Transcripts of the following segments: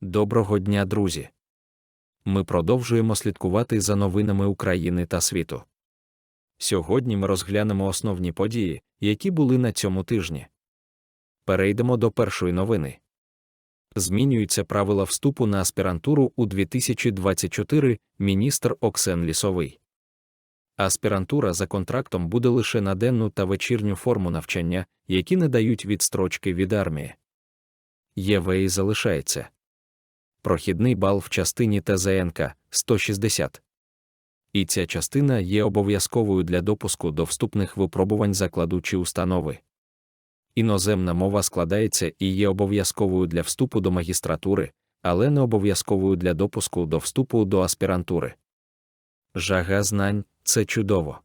Доброго дня, друзі! Ми продовжуємо слідкувати за новинами України та світу. Сьогодні ми розглянемо основні події, які були на цьому тижні. Перейдемо до першої новини. Змінюються правила вступу на аспірантуру у 2024 міністр Оксен Лісовий. Аспірантура за контрактом буде лише на денну та вечірню форму навчання, які не дають відстрочки від армії. ЄВІ залишається. Прохідний бал в частині ТЗНК 160. І ця частина є обов'язковою для допуску до вступних випробувань закладу чи установи. Іноземна мова складається і є обов'язковою для вступу до магістратури, але не обов'язковою для допуску до вступу до аспірантури. Жага знань це чудово.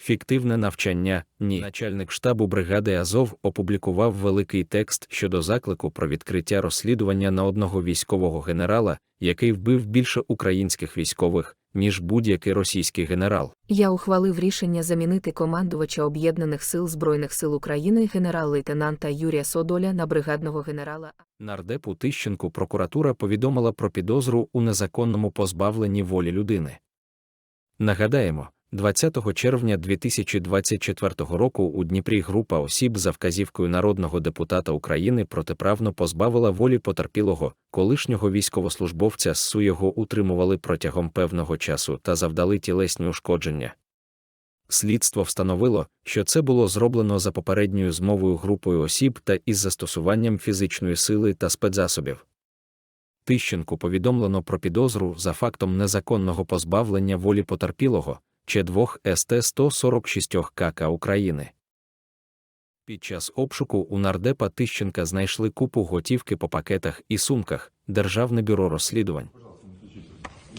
Фіктивне навчання ні. Начальник штабу бригади Азов опублікував великий текст щодо заклику про відкриття розслідування на одного військового генерала, який вбив більше українських військових, ніж будь-який російський генерал. Я ухвалив рішення замінити командувача Об'єднаних сил Збройних сил України генерал-лейтенанта Юрія Содоля на бригадного генерала. Нардепу Тищенку прокуратура повідомила про підозру у незаконному позбавленні волі людини. Нагадаємо, 20 червня 2024 року у Дніпрі група осіб за вказівкою народного депутата України протиправно позбавила волі потерпілого, колишнього військовослужбовця ССУ його утримували протягом певного часу та завдали тілесні ушкодження. Слідство встановило, що це було зроблено за попередньою змовою групою осіб та із застосуванням фізичної сили та спецзасобів. Тищенку повідомлено про підозру за фактом незаконного позбавлення волі потерпілого, чи двох СТ-146 КК України. Під час обшуку у нардепа Тищенка знайшли купу готівки по пакетах і сумках Державне бюро розслідувань.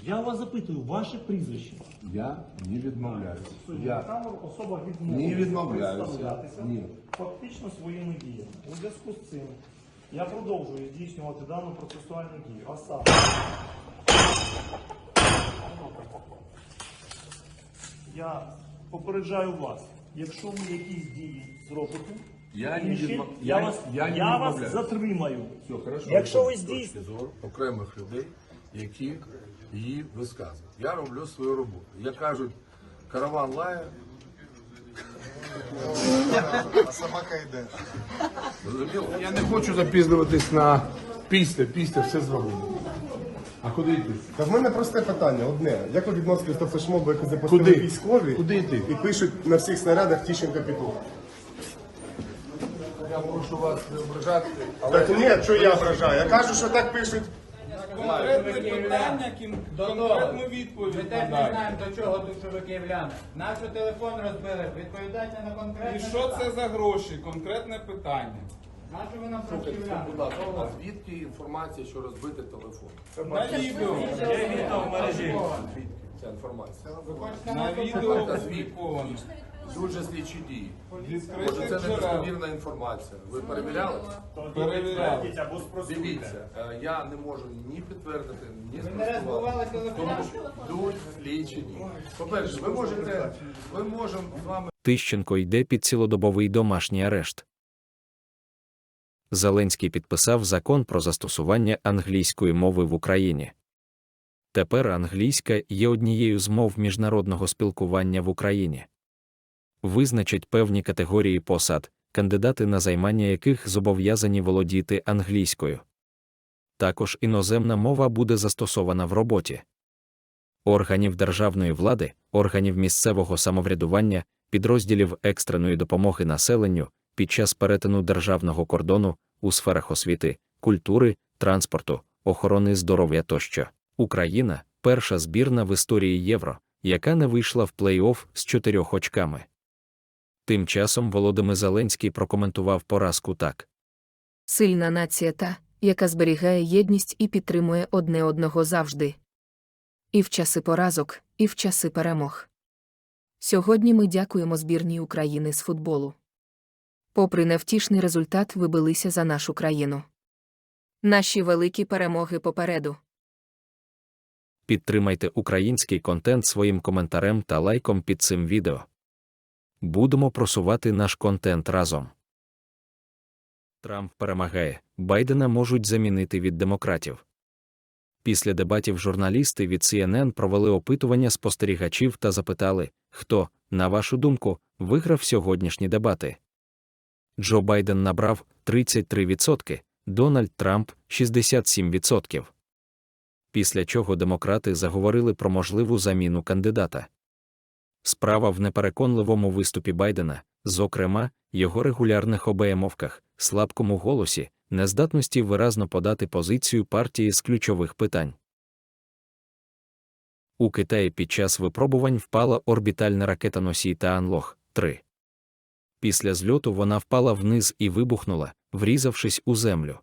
Я вас запитую, ваше прізвище. Я не відмовляюся. Я особа не відмовилася відмовляюся. Ні. фактично своїми діями. У зв'язку з цим я продовжую здійснювати дану процесуальну дію. А саме я попереджаю вас, якщо ви якісь дії зробите, Я не інші, відмов- я, я- вас, я не вас затримаю. все хорошо. Якщо ви з точки зору окремих людей, які її висказують. Я роблю свою роботу. Я кажуть, караван лає. А собака йде. Зрозуміло? Я не хочу запізнюватись на після, після все зроблено. А куди йти? Та в мене просте питання, одне. Як ви відноситесь до флешмобу, яку запустили Куди? військові Куди йти? і пишуть на всіх снарядах Тіщенка Петух? Я прошу вас не ображати, але Так ні, що я вражаю? Я кажу, що так пишуть. Конкретне питання, кін- конкретну відповідь. Ми теж не знаємо, до чого ви київляни. Нащо телефон розбили? Відповідайте на конкретне І що це питання. за гроші? Конкретне питання. Нащо ви нам Слухайте, будь ласка, звідки інформація, що розбити телефон? На відео. Звідки ця інформація? На відео опубліковано. Тут же слідчі дії. Може, це джерела. недостовірна інформація. Ви перевіряли? Перевіряли. Дивіться, е, я не можу ні підтвердити, ні Ви не розбивали спростувати. телефон? Тому йдуть слідчі дії. По-перше, ви можете, ми можемо з вами Тищенко йде під цілодобовий домашній арешт. Зеленський підписав закон про застосування англійської мови в Україні. Тепер англійська є однією з мов міжнародного спілкування в Україні. Визначать певні категорії посад, кандидати на займання яких зобов'язані володіти англійською. Також іноземна мова буде застосована в роботі. Органів державної влади, органів місцевого самоврядування, підрозділів екстреної допомоги населенню під час перетину державного кордону у сферах освіти, культури, транспорту, охорони здоров'я тощо. Україна перша збірна в історії Євро, яка не вийшла в плей-офф з чотирьох очками. Тим часом Володимир Зеленський прокоментував поразку так. Сильна нація та, яка зберігає єдність і підтримує одне одного завжди. І в часи поразок, і в часи перемог. Сьогодні ми дякуємо збірній України з футболу. Попри невтішний результат, ви билися за нашу країну. Наші великі перемоги попереду. Підтримайте український контент своїм коментарем та лайком під цим відео. Будемо просувати наш контент разом. Трамп перемагає, Байдена можуть замінити від демократів. Після дебатів журналісти від CNN провели опитування спостерігачів та запитали, хто, на вашу думку, виграв сьогоднішні дебати. Джо Байден набрав 33%, Дональд Трамп 67%. Після чого демократи заговорили про можливу заміну кандидата. Справа в непереконливому виступі Байдена, зокрема, його регулярних обеємовках, слабкому голосі, нездатності виразно подати позицію партії з ключових питань. У Китаї під час випробувань впала орбітальна ракета носій Таанлох 3 Після зльоту вона впала вниз і вибухнула, врізавшись у землю.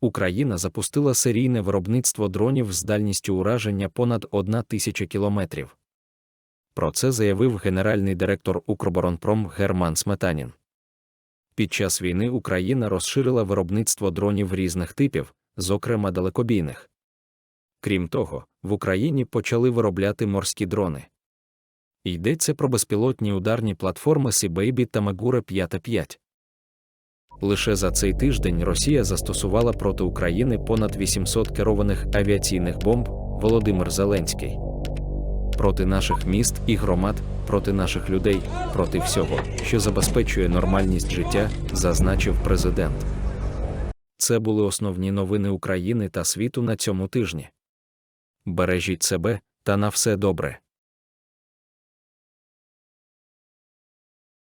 Україна запустила серійне виробництво дронів з дальністю ураження понад 1 тисяча кілометрів. Про це заявив генеральний директор Укроборонпром Герман Сметанін. Під час війни Україна розширила виробництво дронів різних типів, зокрема далекобійних. Крім того, в Україні почали виробляти морські дрони. Йдеться про безпілотні ударні платформи Сібейбі та Мегура 5 Лише за цей тиждень Росія застосувала проти України понад 800 керованих авіаційних бомб Володимир Зеленський. Проти наших міст і громад, проти наших людей, проти всього, що забезпечує нормальність життя, зазначив президент. Це були основні новини України та світу на цьому тижні. Бережіть себе та на все добре.